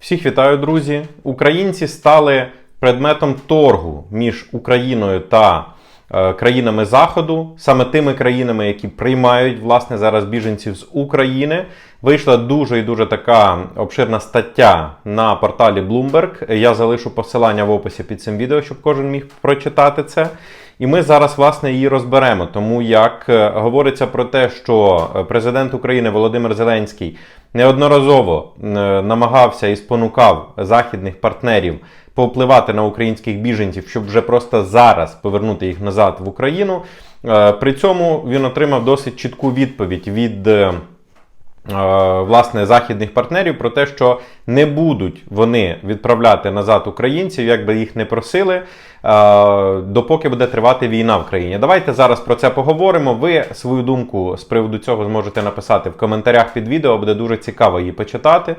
Всіх вітаю, друзі! Українці стали предметом торгу між Україною та е, країнами Заходу, саме тими країнами, які приймають власне зараз біженців з України. Вийшла дуже і дуже така обширна стаття на порталі Bloomberg. Я залишу посилання в описі під цим відео, щоб кожен міг прочитати це. І ми зараз власне її розберемо. Тому як е, говориться про те, що е, президент України Володимир Зеленський неодноразово е, намагався і спонукав західних партнерів повпливати на українських біженців, щоб вже просто зараз повернути їх назад в Україну. При цьому він отримав досить чітку відповідь від. Е, власне західних партнерів про те, що не будуть вони відправляти назад українців, як би їх не просили, е, допоки буде тривати війна в країні. Давайте зараз про це поговоримо. Ви свою думку з приводу цього зможете написати в коментарях під відео, буде дуже цікаво її почитати.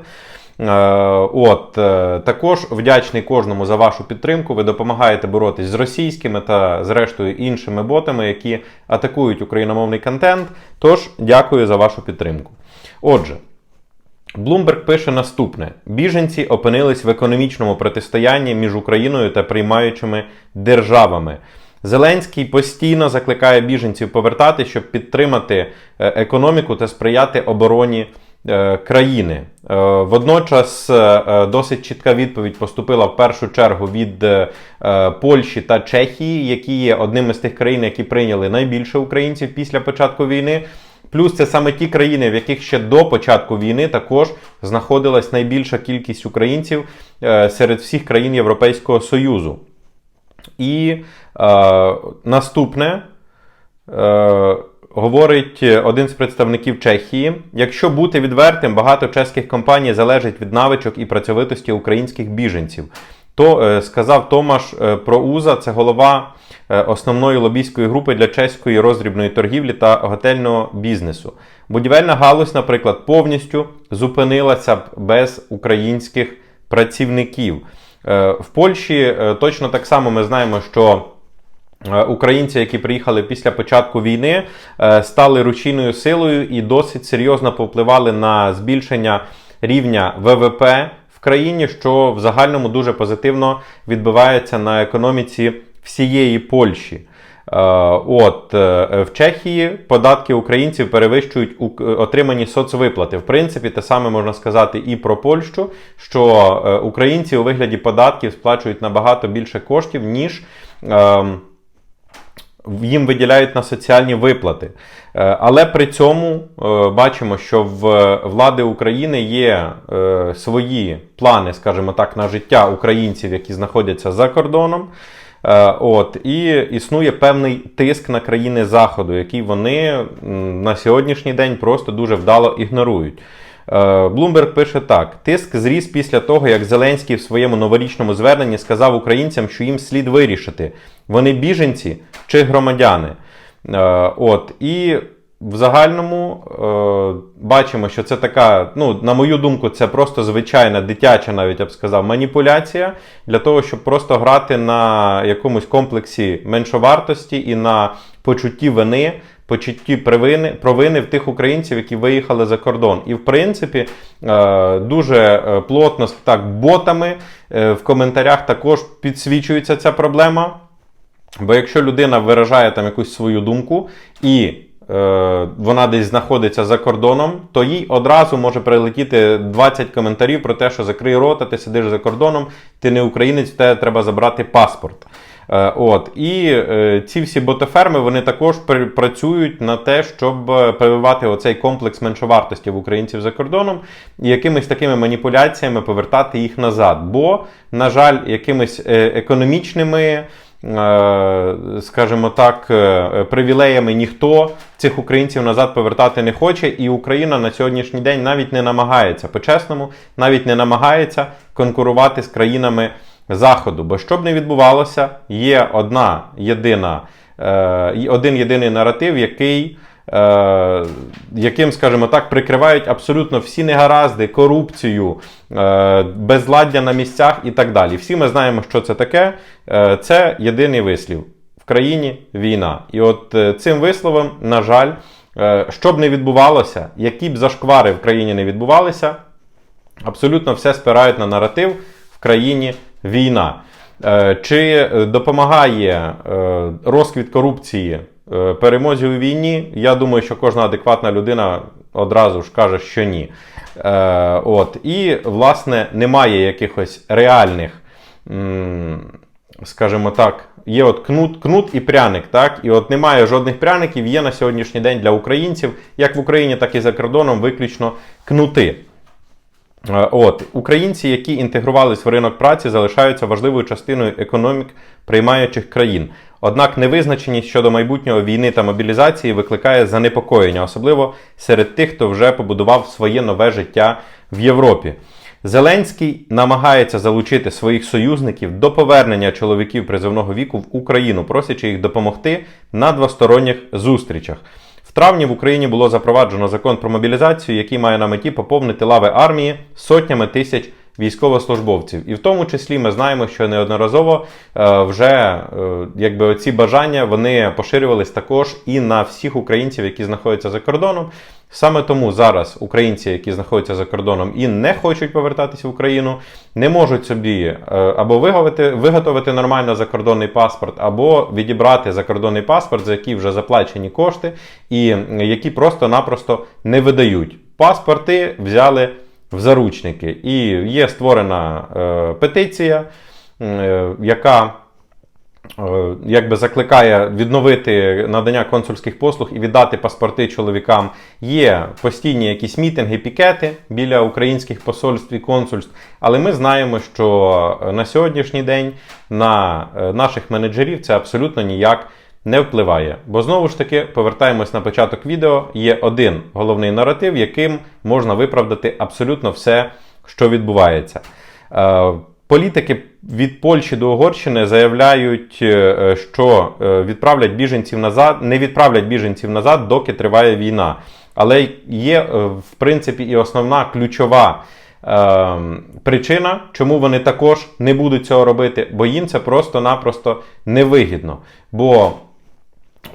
Е, От е, також вдячний кожному за вашу підтримку. Ви допомагаєте боротись з російськими та зрештою іншими ботами, які атакують україномовний контент. Тож дякую за вашу підтримку. Отже, Bloomberg пише наступне: біженці опинились в економічному протистоянні між Україною та приймаючими державами. Зеленський постійно закликає біженців повертати, щоб підтримати е, економіку та сприяти обороні країни. Е, Водночас е, е, досить чітка відповідь поступила в першу чергу від е, е, Польщі та Чехії, які є одними з тих країн, які прийняли найбільше українців після початку війни. Плюс це саме ті країни, в яких ще до початку війни також знаходилась найбільша кількість українців е, серед всіх країн Європейського Союзу. І е, наступне е, говорить один з представників Чехії: якщо бути відвертим, багато чеських компаній залежить від навичок і працьовитості українських біженців. То е, сказав Томаш е, Проуза, це голова е, основної лобійської групи для чеської роздрібної торгівлі та готельного бізнесу. Будівельна галузь, наприклад, повністю зупинилася б без українських працівників. Е, В Польщі е, точно так само ми знаємо, що Е, Українці, які приїхали після початку війни, е, стали рушійною силою і досить серйозно повпливали на збільшення рівня ВВП в країні, що в загальному дуже позитивно відбивається на економіці всієї Польщі. Е, От е, в Чехії податки українців перевищують отримані соцвиплати. В принципі, те саме можна сказати і про Польщу, що е, українці у вигляді податків сплачують набагато більше коштів, ніж. Їм виділяють на соціальні виплати. Е, Але при цьому е, бачимо, що в влади України є е, свої плани, скажімо так, на життя українців, які знаходяться за кордоном. От, і існує певний тиск на країни Заходу, який вони на сьогоднішній день просто дуже вдало ігнорують. Bloomberg пише так: тиск зріс після того, як Зеленський в своєму новорічному зверненні сказав українцям, що їм слід вирішити, вони біженці чи громадяни. Е, От, і в загальному е, бачимо, що це така, ну, на мою думку, це просто звичайна дитяча, навіть я б сказав, маніпуляція для того, щоб просто грати на якомусь комплексі меншовартості і на почутті вини, почутті провини, провини в тих українців, які виїхали за кордон. І в принципі, е, дуже е, плотно так ботами е, в коментарях також підсвічується ця проблема. Бо якщо людина виражає там якусь свою думку і вона десь знаходиться за кордоном, то їй одразу може прилетіти 20 коментарів про те, що закрий рота, ти сидиш за кордоном, ти не українець, тебе треба забрати паспорт. Е, От і е, ці всі ботоферми вони також пр- працюють на те, щоб е, прививати оцей комплекс меншовартості в українців за кордоном і якимись такими маніпуляціями повертати їх назад. Бо, на жаль, якимись економічними. Скажімо так, привілеями ніхто цих українців назад повертати не хоче, і Україна на сьогоднішній день навіть не намагається по-чесному, навіть не намагається конкурувати з країнами Заходу. Бо що б не відбувалося, є одна єдина, е, один єдиний наратив, який, е, яким, скажімо так, прикривають абсолютно всі негаразди, корупцію, е, безладдя на місцях і так далі. Всі ми знаємо, що це таке. Е, це єдиний вислів. В країні війна. І от е, цим висловом, на жаль, е, що б не відбувалося, які б зашквари в країні не відбувалися, абсолютно все спирають на наратив в країні війна. Е, Чи допомагає е, розквіт корупції е, перемозі у війні? Я думаю, що кожна адекватна людина одразу ж каже, що ні. Е, От. І, власне, немає якихось реальних, скажімо так, є от кнут, кнут і пряник, так? І от немає жодних пряників, є на сьогоднішній день для українців, як в Україні, так і за кордоном, виключно кнути. Е, От українці, які інтегрувались в ринок праці, залишаються важливою частиною економік приймаючих країн. Однак невизначеність щодо майбутнього війни та мобілізації викликає занепокоєння, особливо серед тих, хто вже побудував своє нове життя в Європі. Зеленський намагається залучити своїх союзників до повернення чоловіків призовного віку в Україну, просячи їх допомогти на двосторонніх зустрічах. В травні в Україні було запроваджено закон про мобілізацію, який має на меті поповнити лави армії сотнями тисяч військовослужбовців. І в тому числі ми знаємо, що неодноразово е, вже е, якби ці бажання вони поширювались також і на всіх українців, які знаходяться за кордоном. Саме тому зараз українці, які знаходяться за кордоном і не хочуть повертатися в Україну, не можуть собі е, або виготовити, виготовити нормально закордонний паспорт, або відібрати закордонний паспорт, за який вже заплачені кошти, і які просто-напросто не видають. Паспорти взяли в заручники. І є створена е, петиція, е, яка якби закликає відновити надання консульських послуг і віддати паспорти чоловікам. Є постійні якісь мітинги, пікети біля українських посольств і консульств. Але ми знаємо, що на сьогоднішній день на е, наших менеджерів це абсолютно ніяк не впливає. Бо знову ж таки, повертаємось на початок відео. Є один головний наратив, яким можна виправдати абсолютно все, що відбувається. Е, Політики від Польщі до Угорщини заявляють, е, що е, відправлять біженців назад, не відправлять біженців назад, доки триває війна. Але є, е, в принципі, і основна ключова е, причина, чому вони також не будуть цього робити, бо їм це просто-напросто невигідно. Бо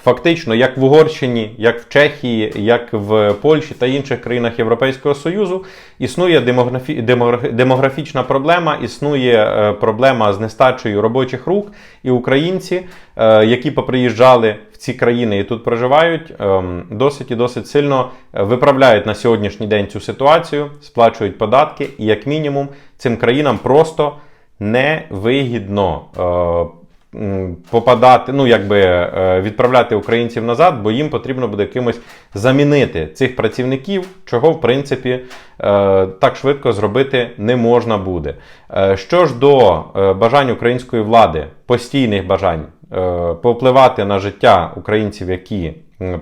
Фактично, як в Угорщині, як в Чехії, як в Польщі та інших країнах Європейського Союзу, існує демографі... демограф- демографічна проблема, існує е, проблема з нестачею робочих рук, і українці, е, які поприїжджали в ці країни і тут проживають, ем, досить і досить сильно е, виправляють на сьогоднішній день цю ситуацію, сплачують податки, і як мінімум цим країнам просто невигідно. Попадати, ну якби е, відправляти українців назад, бо їм потрібно буде кимось замінити цих працівників, чого в принципі е, так швидко зробити не можна буде. Е, Що ж до бажань української влади, постійних бажань повпливати на життя українців, які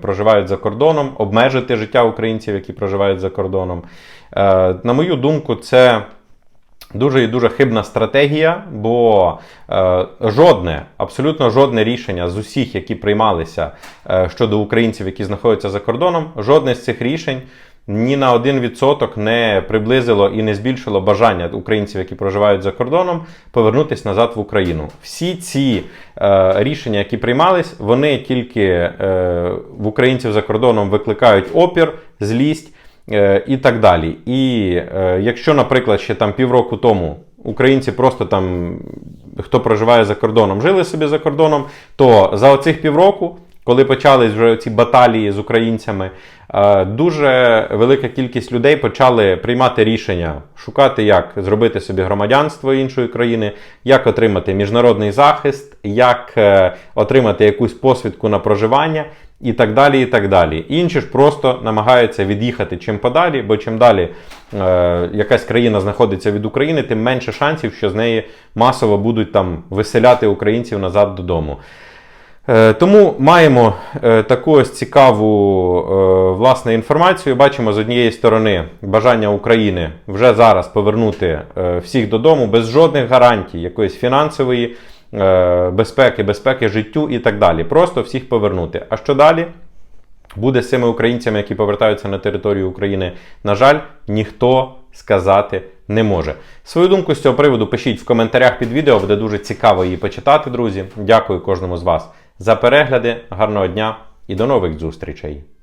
проживають за кордоном, обмежити життя українців, які проживають за кордоном, на мою думку, це. Дуже і дуже хибна стратегія, бо е, жодне, абсолютно жодне рішення з усіх, які приймалися е, щодо українців, які знаходяться за кордоном, жодне з цих рішень ні на один відсоток не приблизило і не збільшило бажання українців, які проживають за кордоном, повернутися назад в Україну. Всі ці е, рішення, які приймались, вони тільки е, в українців за кордоном викликають опір, злість. Е, і так далі. І е, якщо, наприклад, ще там півроку тому українці просто там, хто проживає за кордоном, жили собі за кордоном, то за оцих півроку, коли почались вже ці баталії з українцями, е, дуже велика кількість людей почали приймати рішення, шукати, як зробити собі громадянство іншої країни, як отримати міжнародний захист, як отримати якусь посвідку на проживання. І так далі, і так далі. Інші ж просто намагаються від'їхати чим подалі, бо чим далі е, якась країна знаходиться від України, тим менше шансів, що з неї масово будуть там виселяти українців назад додому. Е, Тому маємо е, таку ось цікаву е, власне інформацію. Бачимо з однієї сторони бажання України вже зараз повернути е, всіх додому без жодних гарантій, якоїсь фінансової безпеки, безпеки життю і так далі. Просто всіх повернути. А що далі? Буде з цими українцями, які повертаються на територію України, на жаль, ніхто сказати не може. Свою думку з цього приводу пишіть в коментарях під відео, буде дуже цікаво її почитати, друзі. Дякую кожному з вас за перегляди. Гарного дня і до нових зустрічей!